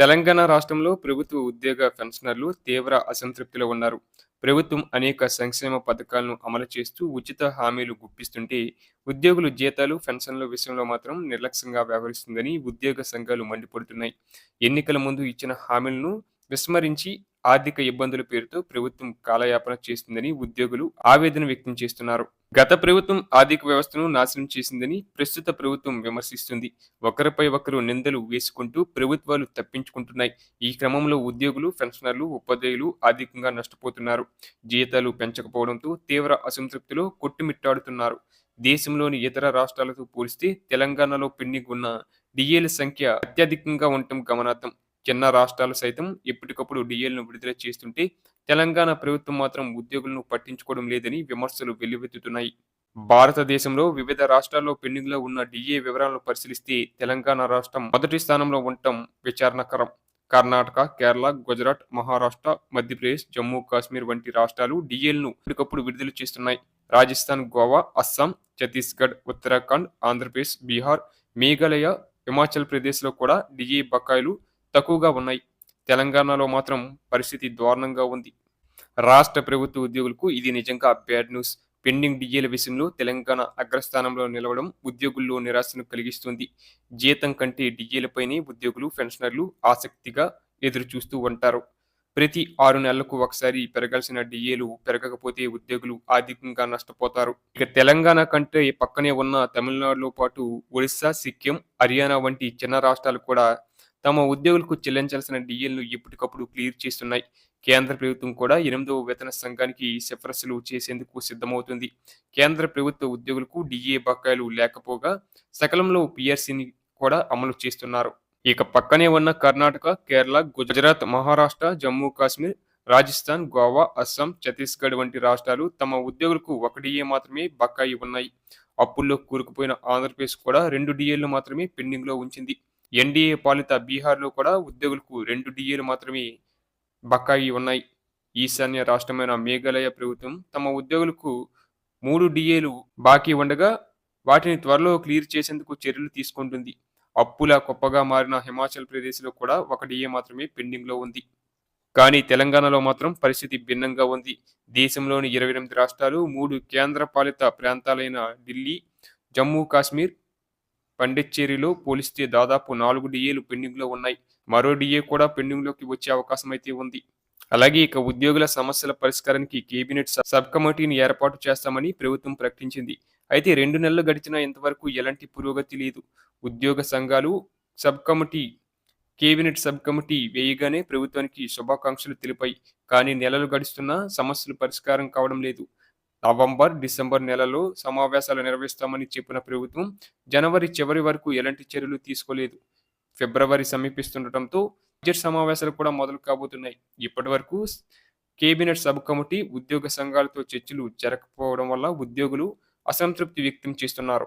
తెలంగాణ రాష్ట్రంలో ప్రభుత్వ ఉద్యోగ పెన్షనర్లు తీవ్ర అసంతృప్తిలో ఉన్నారు. ప్రభుత్వం అనేక సంక్షేమ పథకాలను అమలు చేస్తూ ఉచిత హామీలు గుప్పిస్తుంటే ఉద్యోగులు జీతాలు పెన్షన్ల విషయంలో మాత్రం నిర్లక్ష్యంగా వ్యవహరిస్తుందని ఉద్యోగ సంఘాలు మండిపడుతున్నాయి. ఎన్నికల ముందు ఇచ్చిన హామీలను విస్మరించి ఆర్థిక ఇబ్బందుల పేరుతో ప్రభుత్వం కాలయాపన చేస్తుందని ఉద్యోగులు ఆవేదన వ్యక్తం చేస్తున్నారు. గత ప్రభుత్వం ఆర్థిక వ్యవస్థను నాశనం చేసిందని ప్రస్తుత ప్రభుత్వం విమర్శిస్తుంది. ఒకరిపై ఒకరు నిందలు వేసుకుంటూ ప్రభుత్వాలు తప్పించుకుంటున్నాయి. ఈ క్రమంలో ఉద్యోగులు పెన్షనర్లు ఉపాధ్యాయులు ఆర్థికంగా నష్టపోతున్నారు. జీతాలు పెంచకపోవడంతో తీవ్ర అసంతృప్తిలో కొట్టుమిట్టాడుతున్నారు. దేశంలోని ఇతర రాష్ట్రాలతో పోలిస్తే తెలంగాణలో పెండింగ్ ఉన్న డిఏల సంఖ్య అత్యధికంగా ఉండటం గమనార్థం చిన్న రాష్ట్రాలు సైతం ఎప్పటికప్పుడు డిఎల్ను విడుదల చేస్తుంటే తెలంగాణ ప్రభుత్వం మాత్రం ఉద్యోగులను పట్టించుకోవడం లేదని విమర్శలు వెల్లువెత్తుతున్నాయి. భారతదేశంలో వివిధ రాష్ట్రాల్లో పెండింగ్లో ఉన్న డిఏ వివరాలను పరిశీలిస్తే తెలంగాణ రాష్ట్రం మొదటి స్థానంలో ఉండటం విచారణకరం. కర్ణాటక కేరళ గుజరాత్ మహారాష్ట్ర మధ్యప్రదేశ్ జమ్మూ కాశ్మీర్ వంటి రాష్ట్రాలు డిఏలను ఎప్పటికప్పుడు విడుదల చేస్తున్నాయి. రాజస్థాన్ గోవా అస్సాం ఛత్తీస్గఢ్ ఉత్తరాఖండ్ ఆంధ్రప్రదేశ్ బీహార్ మేఘాలయ హిమాచల్ ప్రదేశ్లో కూడా డిఏ బకాయిలు తక్కువగా ఉన్నాయి. తెలంగాణలో మాత్రం పరిస్థితి దారుణంగా ఉంది. రాష్ట్ర ప్రభుత్వ ఉద్యోగులకు ఇది నిజంగా బ్యాడ్ న్యూస్. పెండింగ్ డిఏల విషయంలో తెలంగాణ అగ్రస్థానంలో నిలవడం ఉద్యోగుల్లో నిరాశను కలిగిస్తుంది. జీతం కంటే డిఏలపైనే ఉద్యోగులు పెన్షనర్లు ఆసక్తిగా ఎదురు చూస్తూ ఉంటారు. ప్రతి ఆరు నెలలకు ఒకసారి పెరగాల్సిన డిఏలు పెరగకపోతే ఉద్యోగులు ఆర్థికంగా నష్టపోతారు. ఇక తెలంగాణ కంటే పక్కనే ఉన్న తమిళనాడులో పాటు ఒడిశా సిక్కిం హర్యానా వంటి చిన్న రాష్ట్రాలు కూడా తమ ఉద్యోగులకు చెల్లించాల్సిన డిఎల్ను ఎప్పటికప్పుడు క్లియర్ చేస్తున్నాయి. కేంద్ర ప్రభుత్వం కూడా ఎనిమిదవ వేతన సంఘానికి సిఫారసులు చేసేందుకు సిద్ధమవుతుంది. కేంద్ర ప్రభుత్వ ఉద్యోగులకు డిఏ బకాయిలు లేకపోగా సకలంలో పిఆర్సీని కూడా అమలు చేస్తున్నారు. ఇక పక్కనే ఉన్న కర్ణాటక కేరళ గుజరాత్ మహారాష్ట్ర జమ్మూ కాశ్మీర్ రాజస్థాన్ గోవా అస్సాం ఛత్తీస్గఢ్ వంటి రాష్ట్రాలు తమ ఉద్యోగులకు ఒక డిఏ మాత్రమే బకాయి ఉన్నాయి. అప్పుల్లో కూరుకుపోయిన ఆంధ్రప్రదేశ్ కూడా రెండు డిఏలు మాత్రమే పెండింగ్లో ఉంచింది. ఎన్డీఏ పాలిత బీహార్లో కూడా ఉద్యోగులకు రెండు డిఏలు మాత్రమే బకాయి ఉన్నాయి. ఈశాన్య రాష్ట్రమైన మేఘాలయ ప్రభుత్వం తమ ఉద్యోగులకు మూడు డిఏలు బాకీ ఉండగా వాటిని త్వరలో క్లియర్ చేసేందుకు చర్యలు తీసుకుంటుంది. అప్పుల గొప్పగా మారిన హిమాచల్ ప్రదేశ్లో కూడా ఒక డిఏ మాత్రమే పెండింగ్లో ఉంది. కానీ తెలంగాణలో మాత్రం పరిస్థితి భిన్నంగా ఉంది. దేశంలోని ఇరవై ఎనిమిది రాష్ట్రాలు మూడు కేంద్ర పాలిత ప్రాంతాలైన ఢిల్లీ జమ్మూ కాశ్మీర్ పండిచ్చేరిలో పోలిస్తే దాదాపు నాలుగు డిఏలు పెండింగ్లో ఉన్నాయి. మరో డిఏ కూడా పెండింగ్లోకి వచ్చే అవకాశం అయితే ఉంది. అలాగే ఇక ఉద్యోగుల సమస్యల పరిష్కారానికి కేబినెట్ సబ్ కమిటీని ఏర్పాటు చేస్తామని ప్రభుత్వం ప్రకటించింది. అయితే రెండు నెలలు గడిచినా ఇంతవరకు ఎలాంటి పురోగతి లేదు. ఉద్యోగ సంఘాలు sub committee cabinet sub committee వేయగానే ప్రభుత్వానికి శుభాకాంక్షలు తెలిపాయి. కానీ నెలలు గడుస్తున్నా సమస్యలు పరిష్కారం కావడం లేదు. నవంబర్ డిసెంబర్ నెలలో సమావేశాలు నిర్వహిస్తామని చెప్పిన ప్రభుత్వం జనవరి చివరి వరకు ఎలాంటి చర్యలు తీసుకోలేదు. ఫిబ్రవరి సమీపిస్తుండటంతో బడ్జెట్ సమావేశాలు కూడా మొదలు కాబోతున్నాయి. ఇప్పటి వరకు కేబినెట్ సబ్ కమిటీ ఉద్యోగ సంఘాలతో చర్చలు జరగకపోవడం వల్ల ఉద్యోగులు అసంతృప్తి వ్యక్తం చేస్తున్నారు.